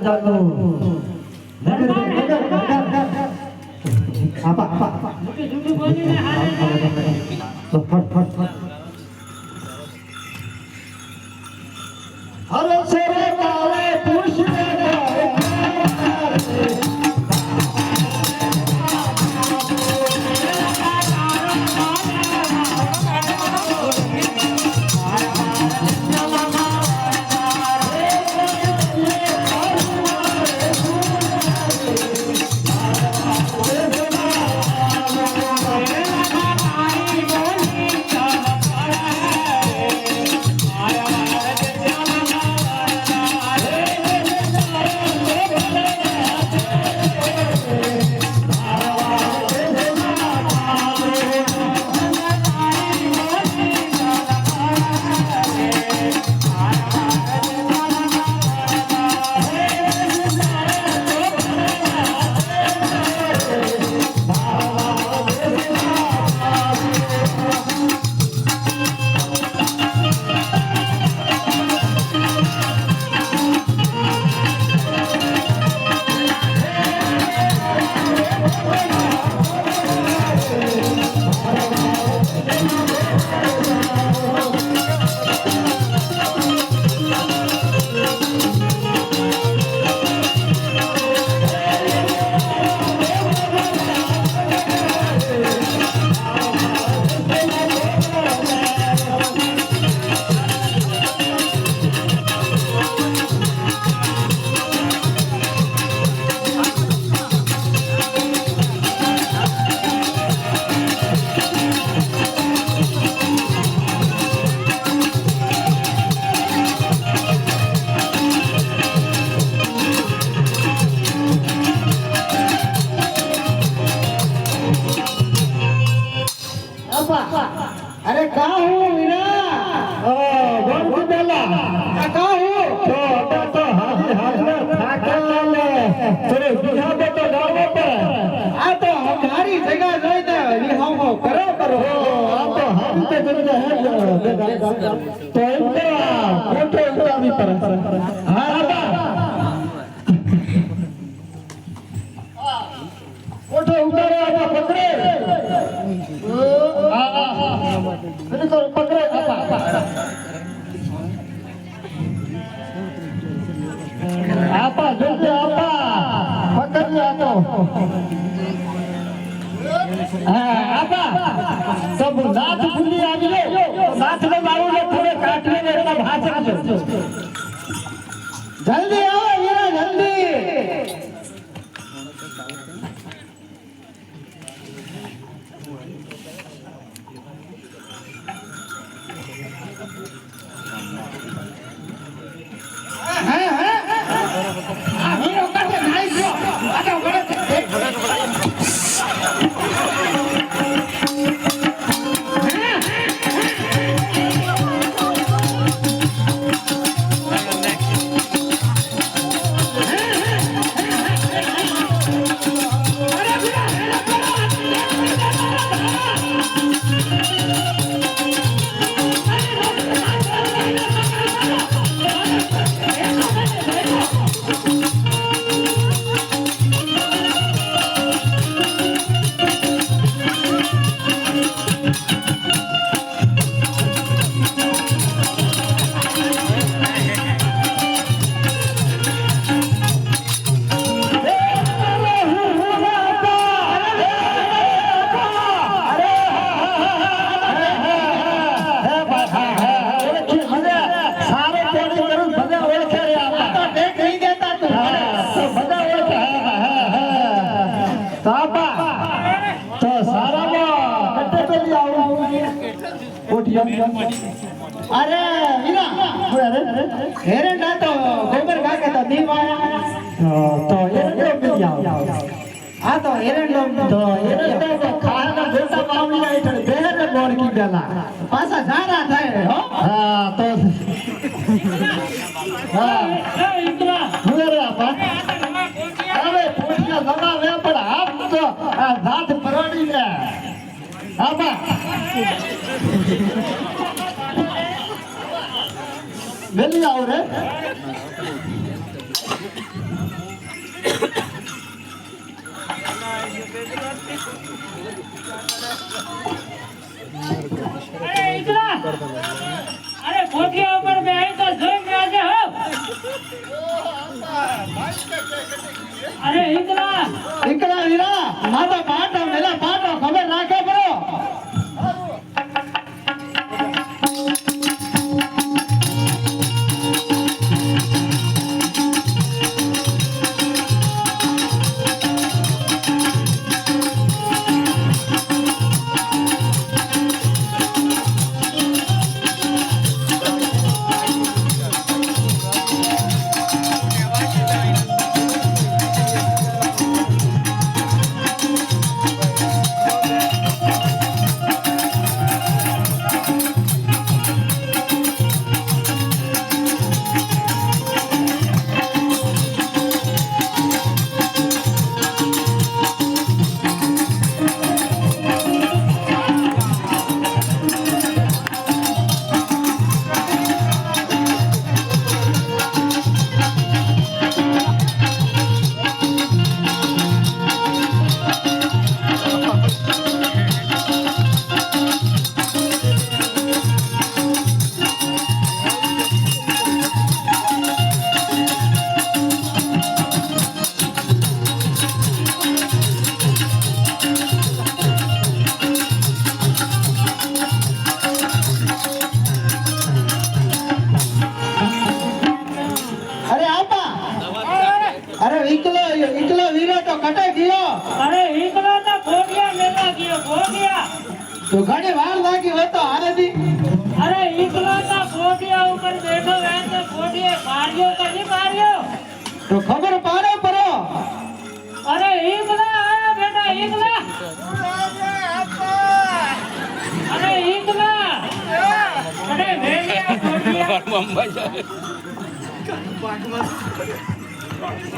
જગત એને તો પકડે આપા આપા જલ્દી આપા. પકડી આપો. હા આપા. સબ જલ્દી તો દીવ આયા તો એરંડો પી આવ આ તો એરંડો તો એરંડો ખાના જોતા પાવલી હેઠળ બેહરે બોર કી બેલા પાછા સારા થાય હો હા તો હા એ ઇન્દ્રા હવે રે આપા હવે પોટિયા દબાવે પણ હાથ તો આ દાંત પરવાડી લે આબા વેલી આવો રે અરે ઈકલા કોઠિયા ઉપર બેહી તો જોઈને આજે હો અરે ઈકલા દીકરા વીરા માતા પાટો મેલા પાટો ખબર રાખે, બરો!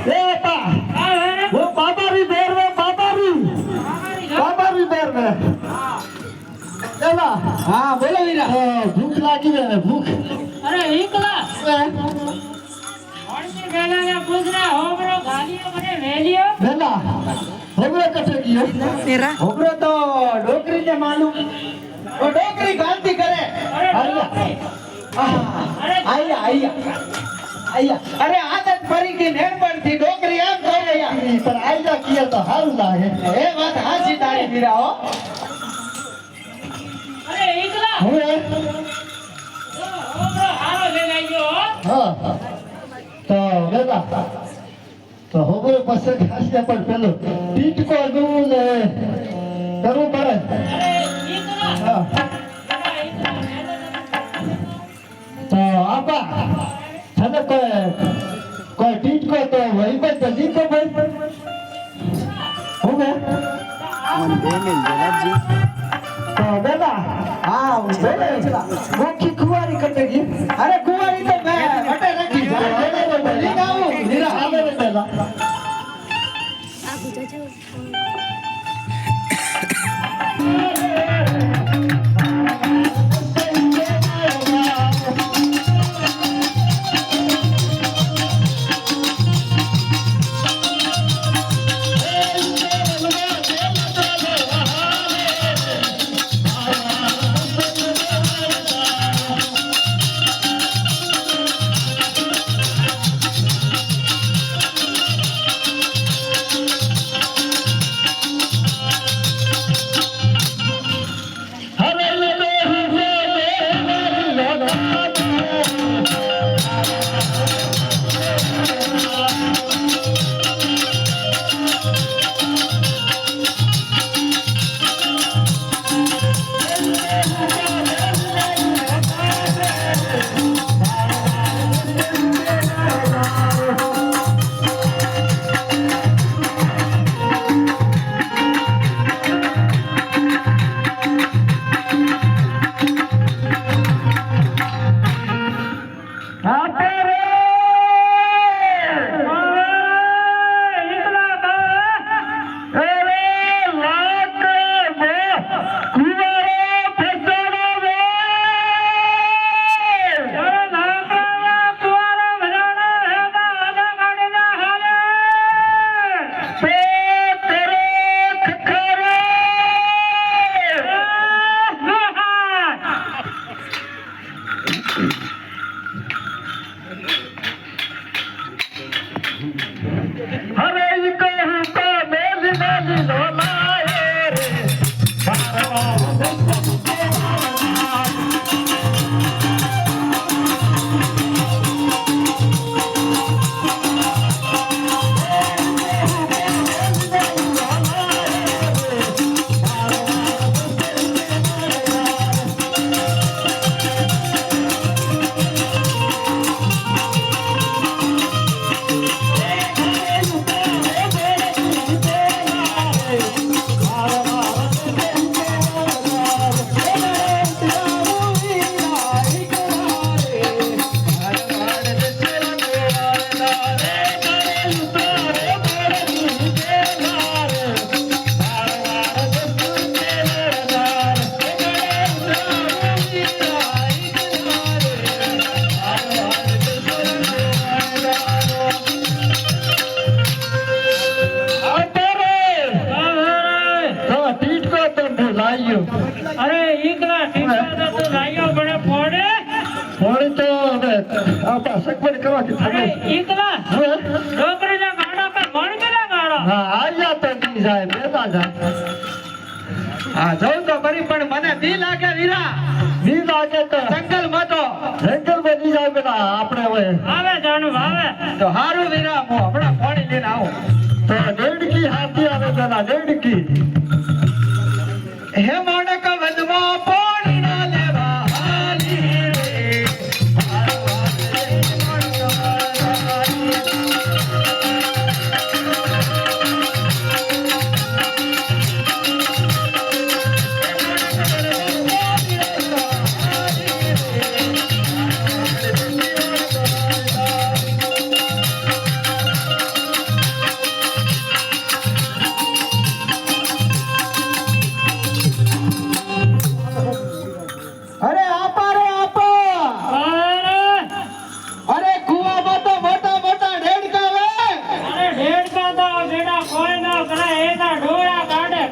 એ આપા આ હે वो बाबारी बेर में बाबारी અમારી ઘર- बाबारी बेर में चला हाँ बोलो वीरा भूख लागी है भूख અરે ઈકલા ઓળખી વેલાને પૂછરા હોબરો ગાલીઓ મને વેલિયો वेला होगरो कसे कियो होगरो तो डोकरी અરે આદત પડી ગઈ નેણપણથી ડોકરી એમ કરી રહ્યા. પણ આયલા કિયા તો હારું લાગે. એ વાત હાજી તારી મીરા અરે એકલા. હું એ? હારો લઈને આવ્યો હા. તો બેટા તો હોબરો પાસે ખાસ પણ પેલો ટીટકો દઉં ને કરવું પડે તો આપા. તને કોઈ કોઈ ટીટકો તો વહી પર તો દીકો ભાઈ હું બે તો બેલા હા મોખી કુવારી કટેગી અરે કુવારી તો મેં હટે રાખી. છે તો હારું વિરામ હું હમણાં પાણી લઈને આવું. તો દેડકી હાથી આવે પેલા દેડકી. હે મોડક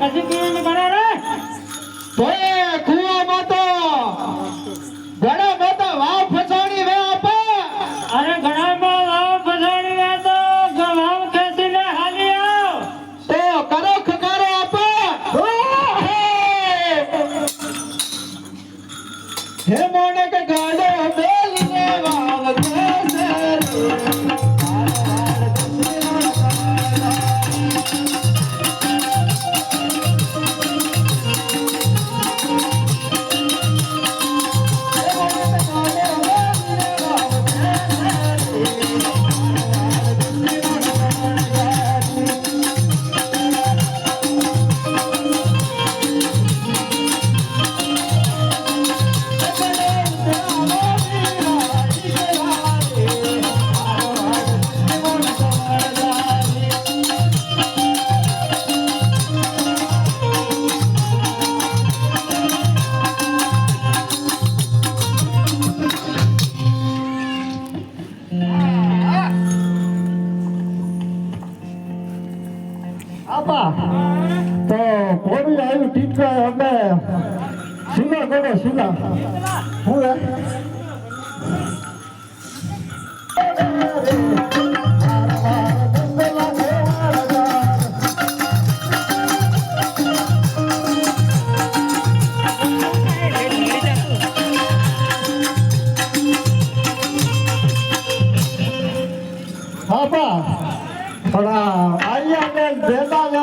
Azami.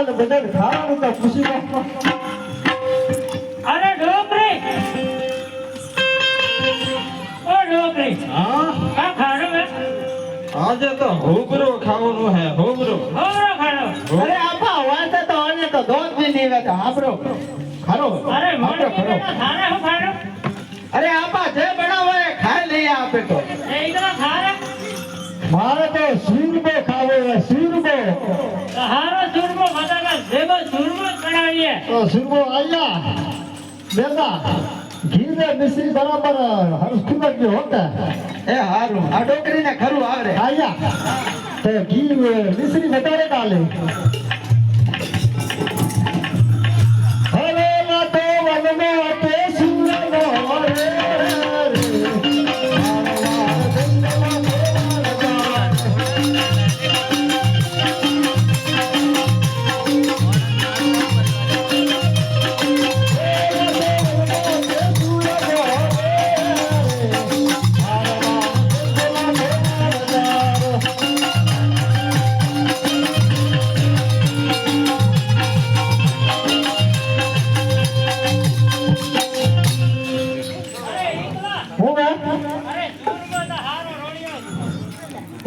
ને બધા ખાવાનું તો ખુશી અરે ડોકરી ઓ ડોકરી હા? કા ખાડો હે? આજે તો હોગરો ખાવાનું હે હોગરો હોરો ખાડો અરે આપા વાતે તો અને તો દોત બી નહીં વેતા આપરો ખરો. અરે મોડે ખરો. થારે હું ખાડો અરે આપા જે બનાવો એ ખાઈ લઈએ આપે તો. એ ઈકલા થારે મારે તો શીરબો ખાવો છે શીરબો હારો સુરમો બધાના જેવો કણાવીએ તો સુરમો આયા બેટા ઘી ને મિશ્રી બરાબર હરખું ગયો હોતા. એ હારું. આ ડોકરીને ખરું આવરે આયા તે ઘી મિશ્રી વધારે ડાલે.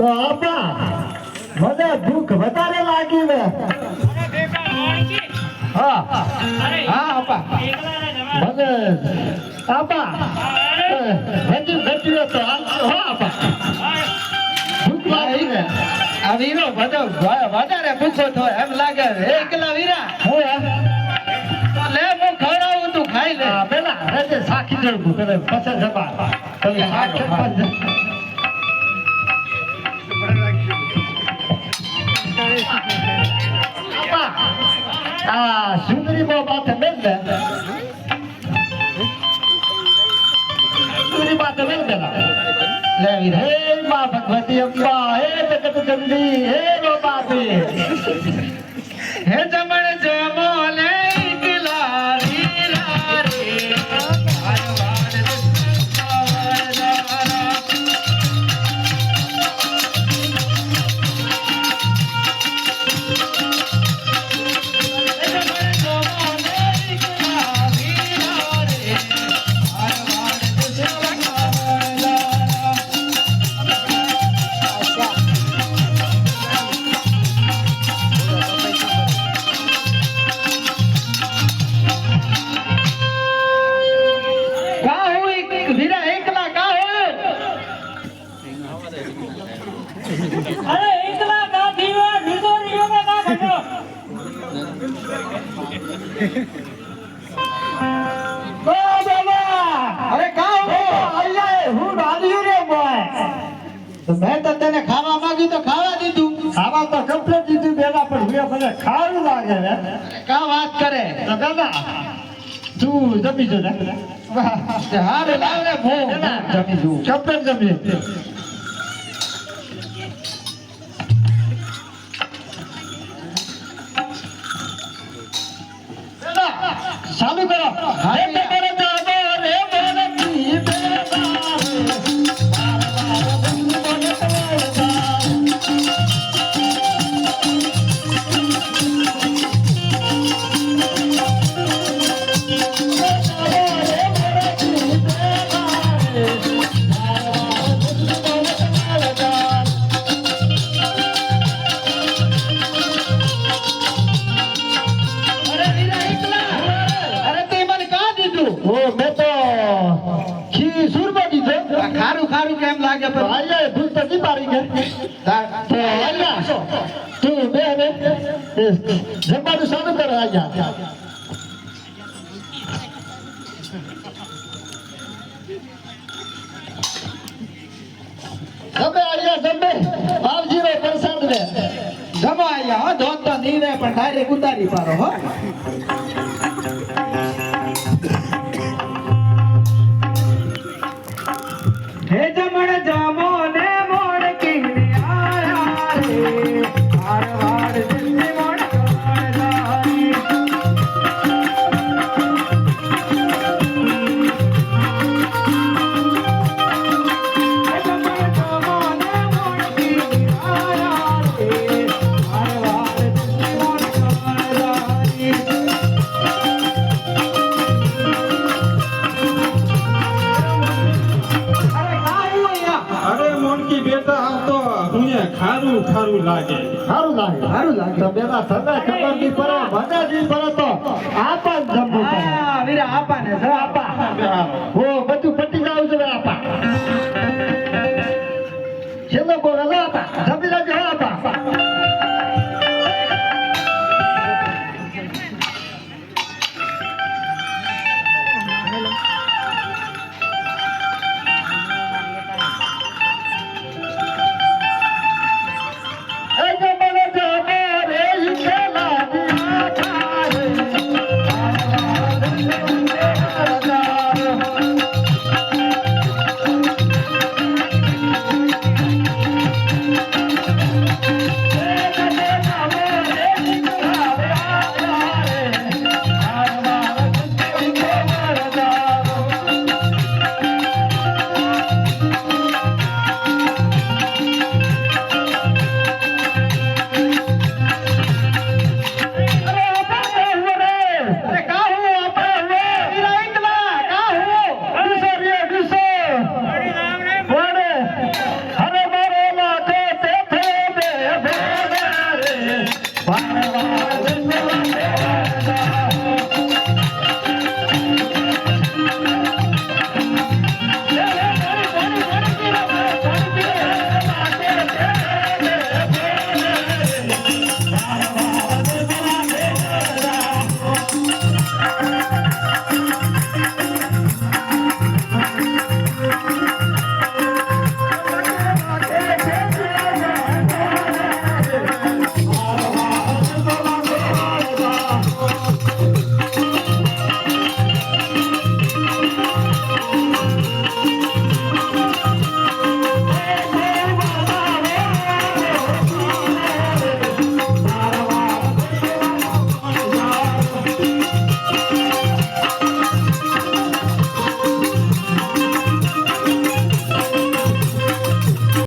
તો આપા મને દુખ વધારે લાગી ને. હા. હા આપા. મને આપા. અરે ઘટી ઘટી તો હો આપા. દુઃખ લાગી ને. આ વીરો બધો વધારે પૂછો તો એમ લાગે એકલા વીરા. હું? લે હું ખવડાવું તું ખાઈ લે. પેલા રજે સાખી જડકું કરે પછી જબા તમે સાખી આ સુંદરી બા માથે બેન ને સુંદરી માથે બેન ને લઈ હે મા ભગવતી અંબા, હે જગત જંદી હે રો બાપી હે જમા ખારું લાગે ને? કા વાત કરે? તો દાદા તું જમી જો ને. હારે લાવ ને ભો. જમી જો ચપ્પલ જમી ડાયરેક્ટ ઉતારી પાડો હો. ખારું ખારું લાગે. ખારું લાગે ખારું લાગે. તો બેલા સદા ખબર દી પર ભજાજી પર તો આપા જમ્બો આ વીરા આપા ને જો આપા